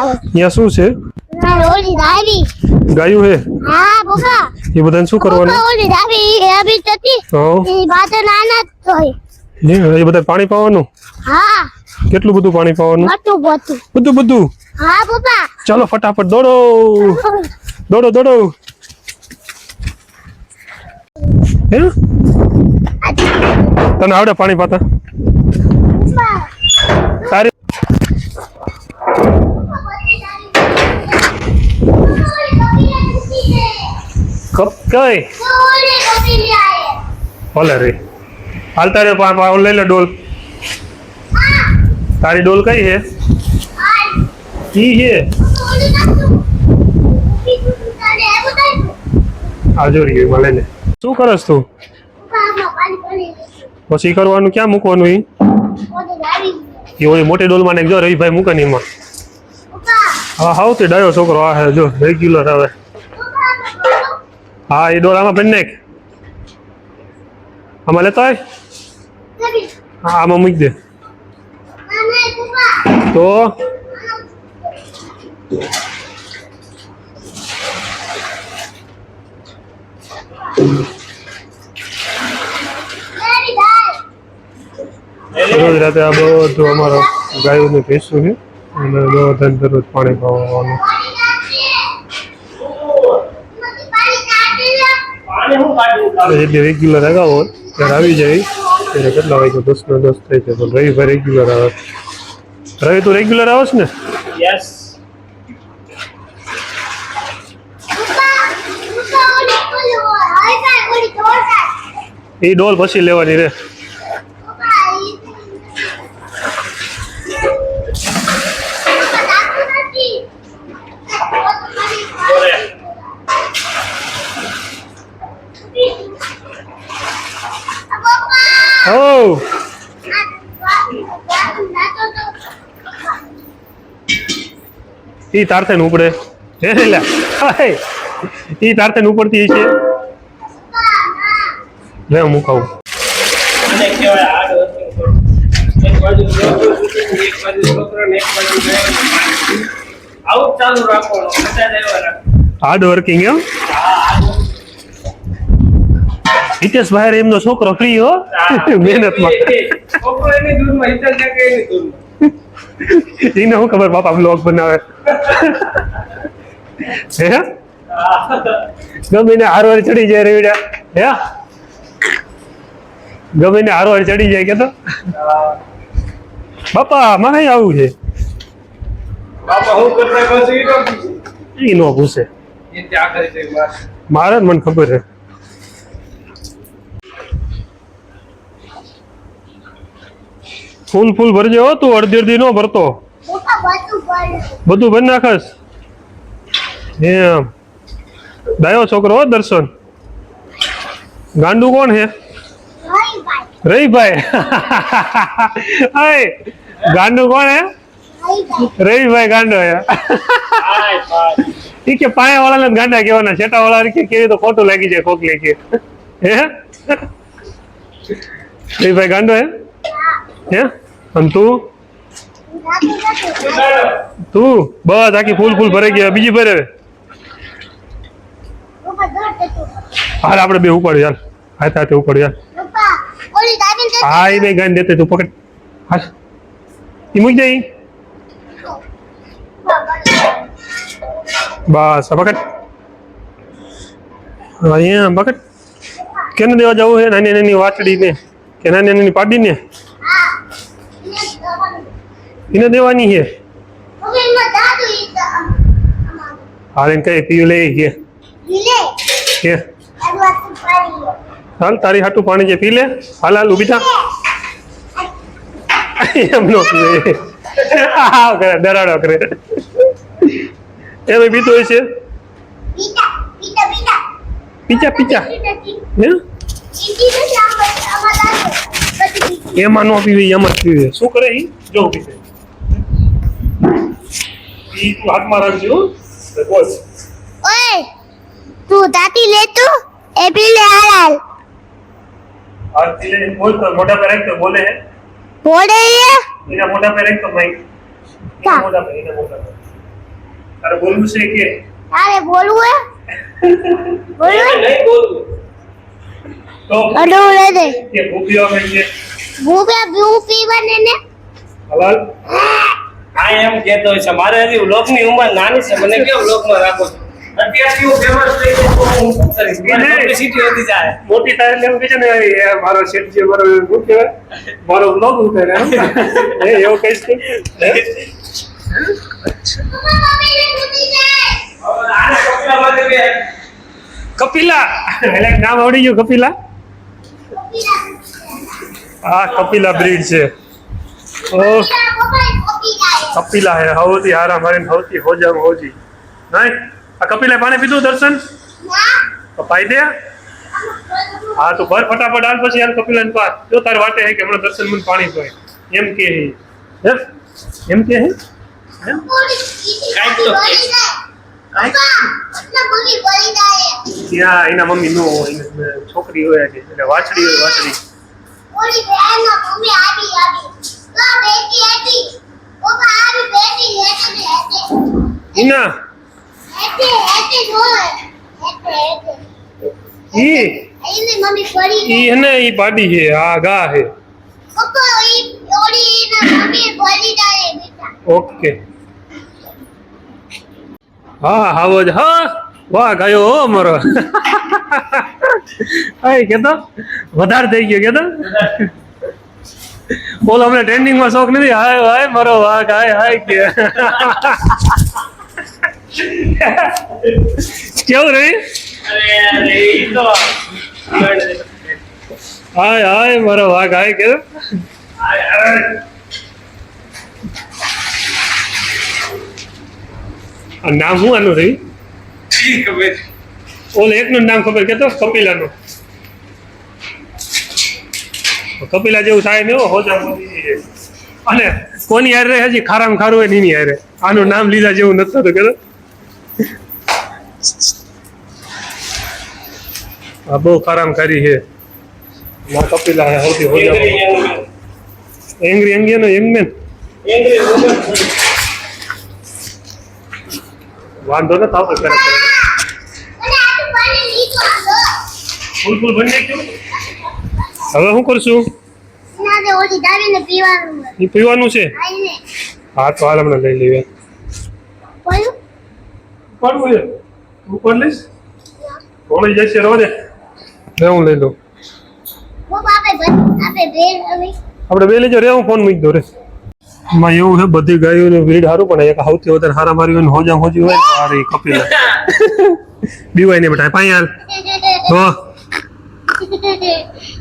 અહીંયા શું છે? ગાયું હે? હા પપ્પા એ બધાને શું કરવાનું? ઓલી દાવી એ અભી તતી એ બાત નાના જ હોય. એ બધા પાણી પાવાનું? હા. કેટલું બધું પાણી પાવાનું? બધું બધું. હા ચાલો ફટાફટ દોડો. દોડો દોડો. હે? તને આવડે પાણી પાતા? તારી કપ કઈ? ભલે રે. હાલતા રે પા પા લઈ લે ડોલ. તારી ડોલ કઈ હે ઈ હે. આજો રી મળે ને શું કરસ તું? પછી કરવાનું ક્યાં મૂકવાનું ઈ? એ ઓલી મોટી ડોલમાં ને જો રવિભાઈ મૂકે ને એમાં. હા, હાવ તે ડાયો છોકરો. આ હે, જો રેગ્યુલર આવે હા એ ડોલ આમાં ભરી આમાં લેતો હોય હા, આમાં મૂકી દે. તો? રોજ રાતે આ બધું અમારો ગાયોને ભેંસું છે. અને દરરોજ દરરોજ પાણી પાવાનું એટલે રેગ્યુલર અગાઉ ત્યારે આવી જાય. ત્યારે કેટલા વાગે? દસ ને દસ થઈ જાય પણ રવિભાઈ રેગ્યુલર આવે. રવિ તું રેગ્યુલર આવશ ને? યસ એ ડોલ પછી લેવાની રે. ઓ ઈ તારથે ઉપડે. હે. ઈ તારતે ઉપડતી છે લે હું અને હાર્ડ વર્કિંગ એમ હા, હિતેશ ભાઈ એમનો છોકરો ફ્રી હો? મહેનત એની શું ખબર બાપા બ્લોગ બનાવે? હે? હા. ગમે હારવાર ચડી જાય રેવડા. હે? ગમે ને હારો ચડી જાય કે તો બાપા મારે આવું છે? બાપા હું કરતા પૂછે. નો પૂછે. મારે મને ખબર છે. ફૂલ ફૂલ ભરજે હો તું અડધી અડધી નો ભરતો. બધું ભરી નાખસ. એમ. ડાયો છોકરો હો દર્શન. ગાંડુ કોણ હે રવિભાઈ. હાય. ગાંડુ કોણ હે? રવિભાઈ ગાંડો હે. ઈ કે પાયા વાળા ને ગાંડા કેવાના છેટા વાળા કે કેવી તો ખોટું લાગી જાય કોક કે. હે? રવિભાઈ ગાંડો હે? હે? અને તું? તું? બસ, આખી ફૂલ ફૂલ ભરાઈ ગયા બીજી ભરે. હાલ, આપણે બે ઉપાડ્યું યાર હાથ હાથે ઉપાડ્યું યાર હા એ બે ગાંડ દેતો તું પકડ. હાલ ઈ મૂકી દે ઈ. બસ પકડ. અહીંયા પકડ. કેને દેવા જવું છે? નાની નાની વાછડી ને. કે નાની નાની પાડી ને? એને દેવાની છે. હાલ કઈ પીવું લઈ કે કે હાલ તારી હાટું પાણી જે પી લે. હાલ હાલ ઊભી થા. એમ કરે, ડરાડો કરે. એમ પીતો હોય છે? પીચા પીચા. હે? એમાં નો પીવે, એમાં જ પીવે. શું કરે ઈ? જો પીવે ઈ તું હાથમાં રાખજો બોલ. ઓય, તું તાતી લે તું? એ પી લે હાલ. હાથથી લઈને બોલ તો મોઢા પર રાખ તો બોલે હે બોલે એ એના મોઢા પર રાખ તો એના કા? મોઢા પર એના મોઢા પર તારે બોલવું છે કે તારે બોલવું હે બોલવું હે? નહીં બોલવું તો અડું દે કે ભૂખ્યો આવે છે ભૂપે ભૂ પીવાને ને હલાલ આ એમ કેતો હોય છે મારે હજી લોકની ઉંમર નાની છે મને કેવું લોકમાં રાખો છો અત્યારથી ફેમસ થઈ હું શું કરીશ? મારી publicity જાય મોટી એટલે એવું કહે છે ને મારો શેઠ મારો શું કહેવાય? મારો બ્લોગ હું એમ એ એવું કહીશ કે હે? કપિલા. એટલે નામ આવડી ગયું કપિલા? હા કપિલા બ્રીડ છે. કપિલા હે હવતી હારા મારીને હવતી હોજામાં હોજી. નહીં? આ કપિલે પાણી પીધું દર્શન? તો પાઈ દે. હા તો ભર ફટાફટ હાલ પછી યાર કપિલા ને પાસ જો તાર વાટે હે કે હમણાં દર્શન મને પાણી જોઈએ. એમ કે હે. હે? એમ કે હે? ત્યાં એના મમ્મી નો હોય છોકરી હોય એટલે વાછડી હોય વાછડી. ઈ? ઈ હે ને ઈ પાડી હે આ ગા બેટા. ઓકે. હા હાવો જ. હા વાહ ગયો હો મારો હાય કેતો? વધારે થઈ ગયો કેતો? બોલો અમને ટ્રેન્ડિંગમાં શોખ નથી. હાય હાય મારો વાઘ હાય હાય કે. કેવું રહી હાય હાય મારો વાઘ હાય કે આ નામ શું આનું રહી ઓલ એકનું નામ ખબર કેતો કપિલાનું. કપિલા જેવું થાય ને હો, હોજા અને કોની હારે હજી? ખારામ ખારું હોય એની હારે. આનું નામ લીધા જેવું નથી થતું કેતો. આ બહુ ખરામ કરી છે. ના કપિલા હે સૌથી હોજા એંગ્રી અંગે નો યંગમેન વાંધો ને તાવ કરે કરે અને આ તો પાણી લીધું આ ફૂલ ફૂલ બની નાખ્યું હવે શું કરશું પીવાનું એ પીવાનું છે? હા તો હાલ હમણાં લઈ લઈએ. પડવું છે ઉપર લઈશ? મળી જશે? રહો દે. લે હું લઈ લઉં. પપ્પા આપે બસ આપે ભેળ હવે. આપણે બે લેજો રે હું ફોન મૂકી દો રે. એમાં એવું છે બધી ગાયોનું બ્રીડ સારું પણ એક સૌથી વધારે હારા મારી હોય ને હોજા હોજી હોય તો આ રહી કપિલા બીવાય નહીં બેટા પાઈ હાલ. હો.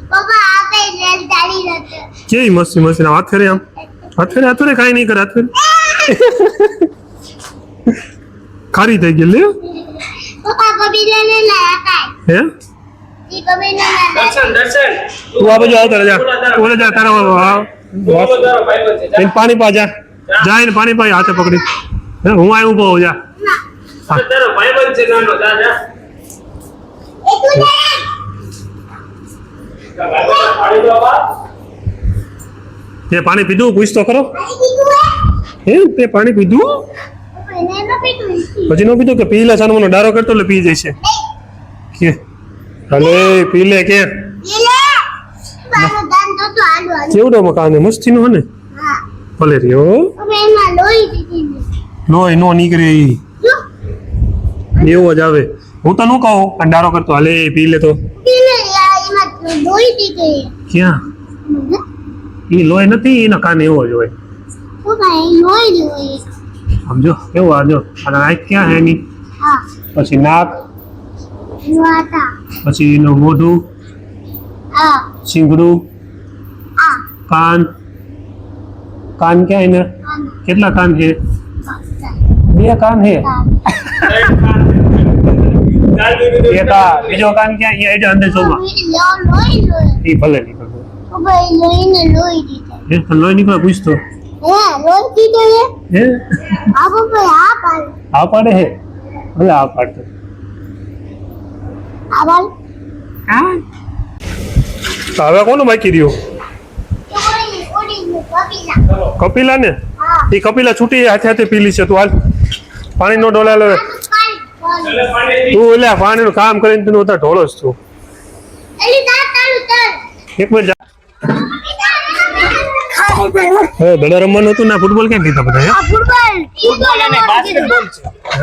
પપ્પા આપે રેલ દાડી નથી કેવી મસ્તી મસ્તી. ના હાથ ફેરે આમ. હાથ ફેરે હાથ ફેરે કાંઈ નહીં કરે હાથ ફેરે ખારી થઈ ગઈ લે હે? ઈ કભી ને દર્શન દર્શન. તું આ બાજુ આવતા જા. ઓલે જા તારો આ તું તારો ભાઈબંધ છે જા. એને પાણી પા જા. જા. એને પાણી પા હાથે પકડી. હે, હું આય ઊભો હોઉં, જા. તારો ભાઈબંધ છે નાનો જા જા. જાય તારા ભાઈબંધને પાડી દો બા. તે પાણી પીધું? પૂછ તો ખરો હે તે પાણી પીધું પપ્પા એને ન પીધું ઈ. પછી નો પીધું કે પી લે સાનો ડારો કરતો એટલે પી જશે. કે હાલે પીલે કે. કેવડો મકાન મસ્તી નો? ને ભલે રહ્યો લોહી ને. નીકળે એવો જ આવે. હું તો નું કહું પણ ડારો કરતો હાલે પી લે તો. ક્યાં? એ લોહી નથી એના કાન એવો જ હોય. સમજો? કેવું આ જો આંખ ક્યાં હે. ની પછી નાક? પછી એનું મોઢું? સિંગડું કાન? કાન ક્યાં એને? કેટલા કાન છે? બે કાન છે? બીજો કાન ક્યાં? અહીંયા અંદર લોહી એ ભલે એ એ તો લોહી નીકળે પૂછતો. હે લોહી દીધો હે? હે આ પપ્પા આ પાલ આ પાડે હે? ભલે આ પાડતો. આ પાલ તો હવે કોનું બાકી રહ્યું? કપિલા. કપિલા ને એ કપિલા છૂટી હાથે હાથે પીલી છે તું હાલ. પાણીનો ડોલા લે. તું એટલે પાણી પાણીનું કામ કરીને તું ઢોળો છું. તું એલી તાર એક મિનિટ હે દડા રમવાનું હતું ના ફૂટબોલ કેમ પીતા બધા આ ફૂટબોલ ફૂટબોલ અને બાસ્કેટબોલ છે.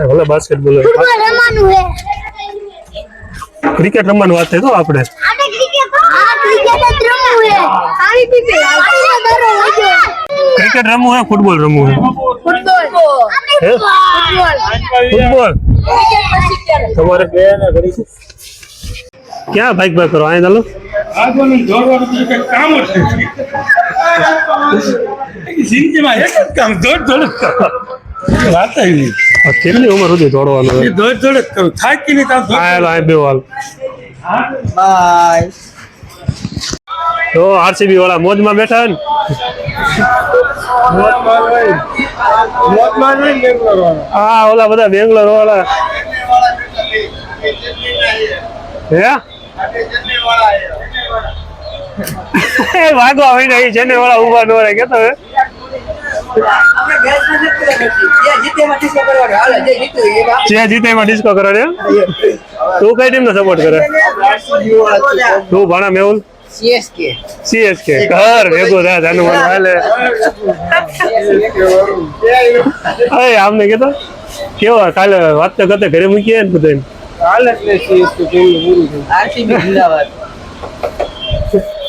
ભલે બાસ્કેટબોલ ફૂટબોલ રમવાનું હે. ક્રિકેટ રમવાનું વાત છે તો આપણે? ક્રિકેટ આ ક્રિકેટ જ રમવું હે. આવી પીપે આનો દરો વજો ક્રિકેટ રમવું હે ફૂટબોલ રમવું હે ફૂટબોલ હે? ફૂટબોલ તમારે ક્યાં બાઈક બાઈક કરો? અહીંયા ચાલો આગળનું દોડવાનું કામ જ નથી જિંદગીમાં એક જ કામ દોડ દોડ જ કરો વાત આવી આ કેટલી ઉંમર સુધી દોડવાનું દોડ દોડ જ કરું થાકી નહીં તાર આ આ બે હાલ તો આરસીબી વાળા મોજમાં બેઠા ને? હા ઓલા બધા બેંગ્લોર વાળા હે? વાગવા હોય ને છે ને વાળા ઊભા નો રહે કે તો જે જીતે એમાં ડિસ્કો કરે તું કઈ ટીમ નો સપોર્ટ કરે? તું ભણા મેહુલ? સીએસકે. સીએસકે. ઘર ભેગો થાય જાનું મને હાલે. અરે આમને કેતો? કેવા કાલે વાત તો કરતા ઘરે મૂકીએ ને આરસીબી જિંદાબાદ.